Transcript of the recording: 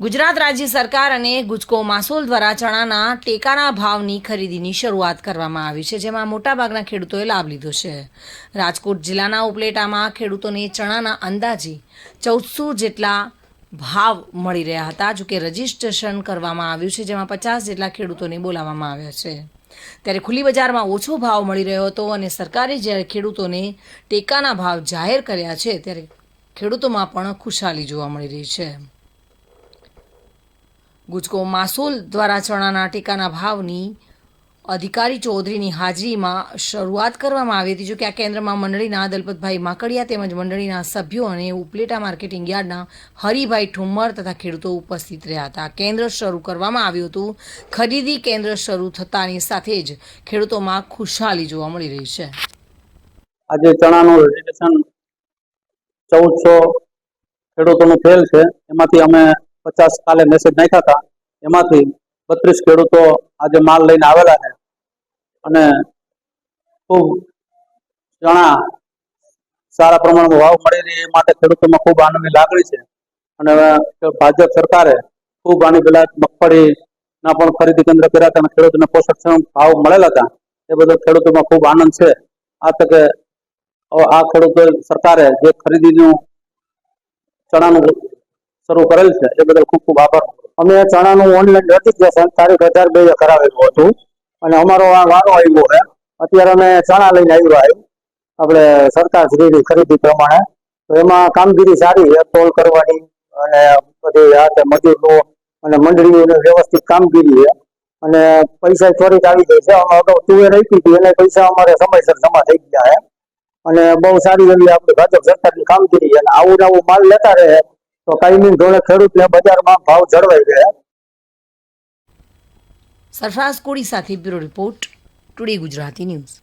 ગુજરાત રાજ્ય સરકાર અને ગુજકો માસોલ દ્વારા ચણાના ટેકાના ભાવની ખરીદીની શરૂઆત કરવામાં આવી છે, જેમાં મોટાભાગના ખેડૂતોએ લાભ લીધો છે. રાજકોટ જિલ્લાના ઉપલેટામાં ખેડૂતોને ચણાના અંદાજે ચૌદસો જેટલા ભાવ મળી રહ્યા હતા, જોકે રજીસ્ટ્રેશન કરવામાં આવ્યું છે, જેમાં પચાસ જેટલા ખેડૂતોને બોલાવવામાં આવ્યા છે. ત્યારે ખુલ્લી બજારમાં ઓછો ભાવ મળી રહ્યો હતો અને સરકારે જ્યારે ખેડૂતોને ટેકાના ભાવ જાહેર કર્યા છે, ત્યારે ખેડૂતોમાં પણ ખુશાલી જોવા મળી રહી છે. ગુજકો માસોલ દ્વારા ચણાના ટેકાના ભાવની અધિકારી ચૌધરીની હાજરીમાં શરૂઆત કરવામાં આવી હતી. જો કે આ કેન્દ્રમાં મંડળીના દલપતભાઈ માકડિયા તેમજ મંડળીના સભ્યો અને ઉપલેટા માર્કેટિંગ યાર્ડના હરિભાઈ ઠુમ્મર તથા ખેડૂતો ઉપસ્થિત રહ્યા હતા. કેન્દ્ર શરૂ કરવામાં આવ્યું હતું. ખરીદી કેન્દ્ર શરૂ થતાની સાથે જ ખેડૂતોમાં ખુશાલી જોવા મળી રહી છે. આજે ચણાનું રજીસ્ટ્રેશન ચૌદસો ખેડૂતોનું ફેલ છે. એમાંથી અમે પચાસ કાલે મેસેજ નાખ્યા હતા. એમાંથી બત્રીસ ખેડૂતો આજે માલ લઈને આવેલા છે. અને ખૂબ ચણા સારા પ્રમાણમાં ભાવ મળી રહે. એ માટે ખેડૂતોમાં ખૂબ આનંદની લાગણી છે. અને ભાજપ સરકારે ખૂબ આની પેલા મગફળીના પણ ખરીદી કેન્દ્ર કર્યા હતા અને ખેડૂતોને પોષકક્ષમ ભાવ મળેલા હતા. એ બધો ખેડૂતોમાં ખૂબ આનંદ છે. આ તકે આ ખેડૂતો સરકારે જે ખરીદીનું ચણાનું શરૂ કરેલ છે. એ બદલ ખૂબ ખૂબ આભાર. અમે ચણાનું ઓનલાઈન રજીસ્ટ્રેશન તારીખ અઢાર બે કરાવેલું હતું. અને અમારો આ વારો આવ્યો છે. અત્યારે અમે ચણા લઈને આવ્યો આવ્યું આપણે સરકાર શ્રીની ખરીદી પ્રમાણે. તો એમાં કામગીરી સારી છે. તોલ કરવાની અને બધી તે મજૂરનું અને મંડળીઓની વ્યવસ્થિત કામગીરી છે. અને પૈસા ત્વરિત આવી જાય છે. અમે અગાઉ તુવેર આપી હતી. એને પૈસા અમારે સમયસર જમા થઈ ગયા છે. અને બહુ સારી એવી આપણે ભાજપ સરકારની કામગીરી છે. અને આવું નવું માલ લેતા રહે તો કાયમી ધોરણે ખેડૂતને બજારમાં ભાવ જળવાઈ ગયા સરફરાઝ કોડી સાથે bureau report, today Gujarati news.